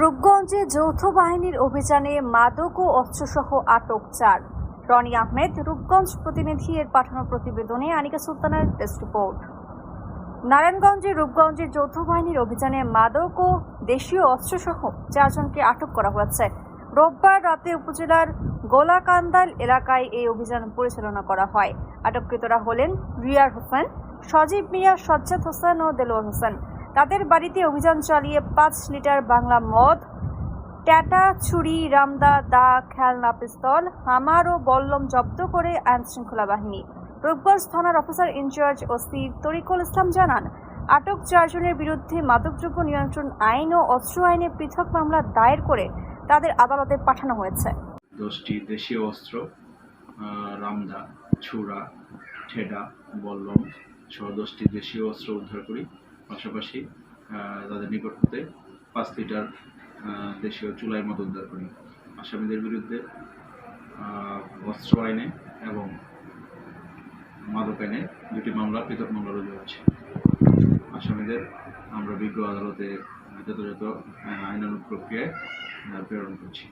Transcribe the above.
রূপগঞ্জে যৌথ বাহিনীর অভিযানে মাদক ও অস্ত্রসহ আটক চার। রনি আহমেদ, রূপগঞ্জ প্রতিনিধি, এর পাঠানো প্রতিবেদনে আনিকা সুলতানের টেস্ট রিপোর্ট। নারায়ণগঞ্জে রূপগঞ্জের যৌথ বাহিনীর অভিযানে মাদক ও দেশীয় অস্ত্রসহ চারজনকে আটক করা হয়েছে। রোববার রাতে উপজেলার গোলাকান্দাল এলাকায় এই অভিযান পরিচালনা করা হয়। আটককৃতরা হলেন রিয়ার হোসেন, সজীব মিয়া, সজ্জাদ হোসেন ও দেলোয়ার হোসেন। তাদের বাড়িতে অভিযান চালিয়ে পাঁচ লিটার বাংলা মদ ট্যাটা ছুরি, রামদা, দা, খেলনা পিস্তল, হামার ও বল্লম জব্দ করে আইন শৃঙ্খলা বাহিনী। রূপগঞ্জ থানার officer in charge OC Tarikul Islam জানান, আটক চারজনের বিরুদ্ধে মাদকদ্রব্য নিয়ন্ত্রণ আইন ও অস্ত্র আইনে পৃথক মামলা দায়ের করে তাদের আদালতে পাঠানো হয়েছে। দশটি দেশীয় অস্ত্র রামদা, ছুরা, ঠেডা, বল্লম সহ দশটি দেশীয় অস্ত্র উদ্ধার করি পাশাপাশি তাদের নিকট হতে পাঁচ লিটার দেশীয় চুলাই মদ উদ্ধার করি। আসামিদের বিরুদ্ধে অস্ত্র আইনে এবং মাদক আইনে দুটি মামলা, পৃথক মামলা রুজু হচ্ছে। আসামিদের আমরা বিজ্ঞ আদালতে যথাযথ আইনানুগ প্রক্রিয়ায় প্রেরণ করছি।